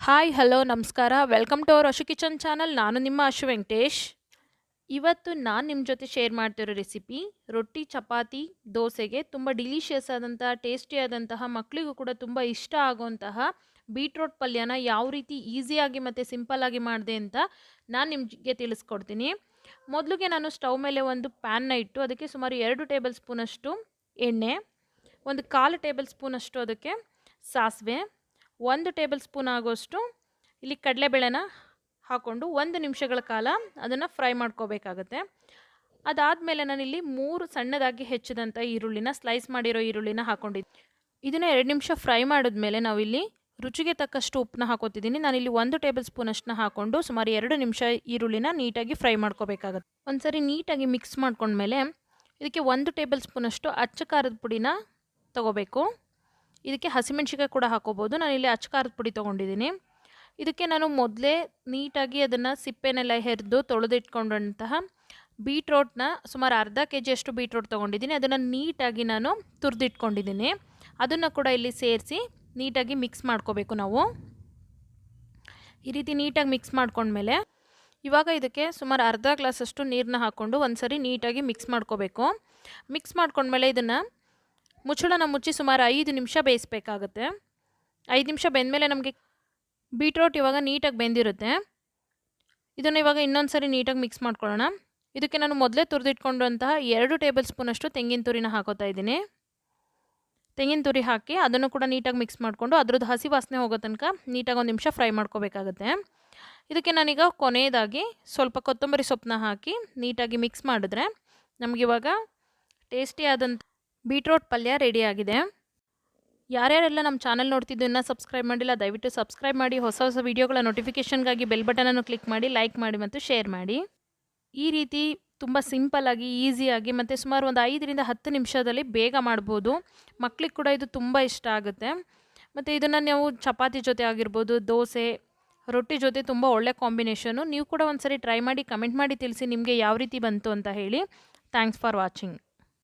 Hi, hello, ನಮಸ್ಕಾರ. Welcome to our Ashu kitchen channel ನಾನು ನಿಮ್ಮ ಅಶು ವೆಂಕಟೇಶ್. ಇವತ್ತು ನಾನು ನಿಮ್ಮ ಜೊತೆ ಶೇರ್ ಮಾಡ್ತಿರೋ ರೆಸಿಪಿ ರೊಟ್ಟಿ, ಚಪಾತಿ, ದೋಸೆಗೆ ತುಂಬ ಡಿಲಿಷಿಯಸ್ ಆದಂತಹ ಟೇಸ್ಟಿ ಆದಂತಹ ಮಕ್ಕಳಿಗೂ ಕೂಡ ತುಂಬ ಇಷ್ಟ ಆಗುವಂತಹ ಬೀಟ್ರೋಟ್ ಪಲ್ಯನ ಯಾವ ರೀತಿ ಈಸಿಯಾಗಿ ಮತ್ತು ಸಿಂಪಲ್ಲಾಗಿ ಮಾಡಿದೆ ಅಂತ ನಾನು ನಿಮಗೆ ತಿಳಿಸ್ಕೊಡ್ತೀನಿ. ಮೊದಲಿಗೆ ನಾನು ಸ್ಟವ್ ಮೇಲೆ ಒಂದು ಪ್ಯಾನ್ನ ಇಟ್ಟು ಅದಕ್ಕೆ ಸುಮಾರು ಎರಡು ಟೇಬಲ್ ಸ್ಪೂನಷ್ಟು ಎಣ್ಣೆ, ಒಂದು ಕಾಲು ಟೇಬಲ್ ಸ್ಪೂನಷ್ಟು ಅದಕ್ಕೆ ಸಾಸಿವೆ ಒಂದು ಟೇಬಲ್ ಸ್ಪೂನ್ ಆಗೋಷ್ಟು ಇಲ್ಲಿ ಕಡಲೆಬೇಳೆನ ಹಾಕ್ಕೊಂಡು ಒಂದು ನಿಮಿಷಗಳ ಕಾಲ ಅದನ್ನು ಫ್ರೈ ಮಾಡ್ಕೋಬೇಕಾಗತ್ತೆ. ಅದಾದಮೇಲೆ ನಾನಿಲ್ಲಿ ಮೂರು ಸಣ್ಣದಾಗಿ ಹೆಚ್ಚಿದಂಥ ಈರುಳ್ಳಿನ, ಸ್ಲೈಸ್ ಮಾಡಿರೋ ಈರುಳ್ಳಿನ ಹಾಕ್ಕೊಂಡಿದ್ದೆ ಇದನ್ನು ಎರಡು ನಿಮಿಷ ಫ್ರೈ ಮಾಡಿದ್ಮೇಲೆ ನಾವಿಲ್ಲಿ ರುಚಿಗೆ ತಕ್ಕಷ್ಟು ಉಪ್ಪನ್ನ ಹಾಕೋತಿದ್ದೀನಿ. ನಾನಿಲ್ಲಿ ಒಂದು ಟೇಬಲ್ ಸ್ಪೂನ್ ಅಷ್ಟನ್ನ ಹಾಕ್ಕೊಂಡು ಸುಮಾರು ಎರಡು ನಿಮಿಷ ಈರುಳ್ಳಿನ ನೀಟಾಗಿ ಫ್ರೈ ಮಾಡ್ಕೋಬೇಕಾಗತ್ತೆ. ಒಂದ್ಸರಿ ನೀಟಾಗಿ ಮಿಕ್ಸ್ ಮಾಡ್ಕೊಂಡ್ಮೇಲೆ ಇದಕ್ಕೆ ಒಂದು ಟೇಬಲ್ ಸ್ಪೂನಷ್ಟು ಅಚ್ಚ ಖಾರದ ಪುಡಿನ ತೊಗೋಬೇಕು. ಇದಕ್ಕೆ ಹಸಿಮೆಣ್ಸಿಕಾಯಿ ಕೂಡ ಹಾಕೋಬೋದು. ಇಲ್ಲಿ ಖಾರದ ಪುಡಿ ತೊಗೊಂಡಿದ್ದೀನಿ ಇದಕ್ಕೆ ನಾನು ಮೊದಲೇ ನೀಟಾಗಿ ಅದನ್ನು ಸಿಪ್ಪೆನೆಲ್ಲ ಹೆರಿದು ತೊಳೆದಿಟ್ಕೊಂಡಂತಹ ಬೀಟ್ರೋಟ್ನ ಸುಮಾರು ಅರ್ಧ ಕೆ ಜಿಯಷ್ಟು ಬೀಟ್ರೋಟ್ ತೊಗೊಂಡಿದ್ದೀನಿ ಅದನ್ನು ನೀಟಾಗಿ ನಾನು ತುರಿದಿಟ್ಕೊಂಡಿದ್ದೀನಿ ಅದನ್ನು ಕೂಡ ಇಲ್ಲಿ ಸೇರಿಸಿ ನೀಟಾಗಿ ಮಿಕ್ಸ್ ಮಾಡ್ಕೋಬೇಕು ನಾವು. ಈ ರೀತಿ ನೀಟಾಗಿ ಮಿಕ್ಸ್ ಮಾಡ್ಕೊಂಡ್ಮೇಲೆ ಇವಾಗ ಇದಕ್ಕೆ ಸುಮಾರು ಅರ್ಧ ಗ್ಲಾಸಷ್ಟು ನೀರನ್ನ ಹಾಕ್ಕೊಂಡು ಒಂದು ಸರಿ ನೀಟಾಗಿ ಮಿಕ್ಸ್ ಮಾಡ್ಕೋಬೇಕು. ಮಿಕ್ಸ್ ಮಾಡ್ಕೊಂಡ್ಮೇಲೆ ಇದನ್ನು ಮುಚ್ಚಳನ ಮುಚ್ಚಿ ಸುಮಾರು ಐದು ನಿಮಿಷ ಬೇಯಿಸ್ಬೇಕಾಗುತ್ತೆ. ಐದು ನಿಮಿಷ ಬೆಂದಮೇಲೆ ನಮಗೆ ಬೀಟ್ರೋಟ್ ಇವಾಗ ನೀಟಾಗಿ ಬೆಂದಿರುತ್ತೆ. ಇದನ್ನು ಇವಾಗ ಇನ್ನೊಂದು ಸರಿ ನೀಟಾಗಿ ಮಿಕ್ಸ್ ಮಾಡ್ಕೊಳ್ಳೋಣ. ಇದಕ್ಕೆ ನಾನು ಮೊದಲೇ ತುರಿದಿಟ್ಕೊಂಡಂತಹ ಎರಡು ಟೇಬಲ್ ಸ್ಪೂನಷ್ಟು ತೆಂಗಿನ ತುರಿನ ಹಾಕೋತಾ ಇದ್ದೀನಿ. ತೆಂಗಿನ ತುರಿ ಹಾಕಿ ಅದನ್ನು ಕೂಡ ನೀಟಾಗಿ ಮಿಕ್ಸ್ ಮಾಡಿಕೊಂಡು ಅದ್ರದ್ದು ಹಸಿ ವಾಸನೆ ಹೋಗೋ ತನಕ ನೀಟಾಗಿ ಒಂದು ನಿಮಿಷ ಫ್ರೈ ಮಾಡ್ಕೋಬೇಕಾಗತ್ತೆ. ಇದಕ್ಕೆ ನಾನೀಗ ಕೊನೆಯದಾಗಿ ಸ್ವಲ್ಪ ಕೊತ್ತಂಬರಿ ಸೊಪ್ಪನ್ನ ಹಾಕಿ ನೀಟಾಗಿ ಮಿಕ್ಸ್ ಮಾಡಿದ್ರೆ ನಮಗಿವಾಗ ಟೇಸ್ಟಿ ಆದಂಥ ಬೀಟ್ರೋಟ್ ಪಲ್ಯ ರೆಡಿಯಾಗಿದೆ ಯಾರ್ಯಾರೆಲ್ಲ ನಮ್ಮ ಚಾನಲ್ ನೋಡ್ತಿದ್ದು ಇನ್ನೂ ಸಬ್ಸ್ಕ್ರೈಬ್ ಮಾಡಿಲ್ಲ, ದಯವಿಟ್ಟು ಸಬ್ಸ್ಕ್ರೈಬ್ ಮಾಡಿ, ಹೊಸ ಹೊಸ ವೀಡಿಯೋಗಳ ನೋಟಿಫಿಕೇಷನ್ಗಾಗಿ ಬೆಲ್ ಬಟನನ್ನು ಕ್ಲಿಕ್ ಮಾಡಿ ಲೈಕ್ ಮಾಡಿ ಮತ್ತು ಶೇರ್ ಮಾಡಿ. ಈ ರೀತಿ ತುಂಬ ಸಿಂಪಲ್ಲಾಗಿ ಈಸಿಯಾಗಿ ಮತ್ತು ಸುಮಾರು ಒಂದು ಐದರಿಂದ ಹತ್ತು ನಿಮಿಷದಲ್ಲಿ ಬೇಗ ಮಾಡ್ಬೋದು. ಮಕ್ಕಳಿಗೆ ಕೂಡ ಇದು ತುಂಬ ಇಷ್ಟ ಆಗುತ್ತೆ. ಮತ್ತು ಇದನ್ನು ನೀವು ಚಪಾತಿ ಜೊತೆ ಆಗಿರ್ಬೋದು, ದೋಸೆ, ರೊಟ್ಟಿ ಜೊತೆ ತುಂಬ ಒಳ್ಳೆ ಕಾಂಬಿನೇಷನು ನೀವು ಕೂಡ ಒಂದ್ಸರಿ ಟ್ರೈ ಮಾಡಿ ಕಮೆಂಟ್ ಮಾಡಿ ತಿಳಿಸಿ ನಿಮಗೆ ಯಾವ ರೀತಿ ಬಂತು ಅಂತ ಹೇಳಿ. Thanks for watching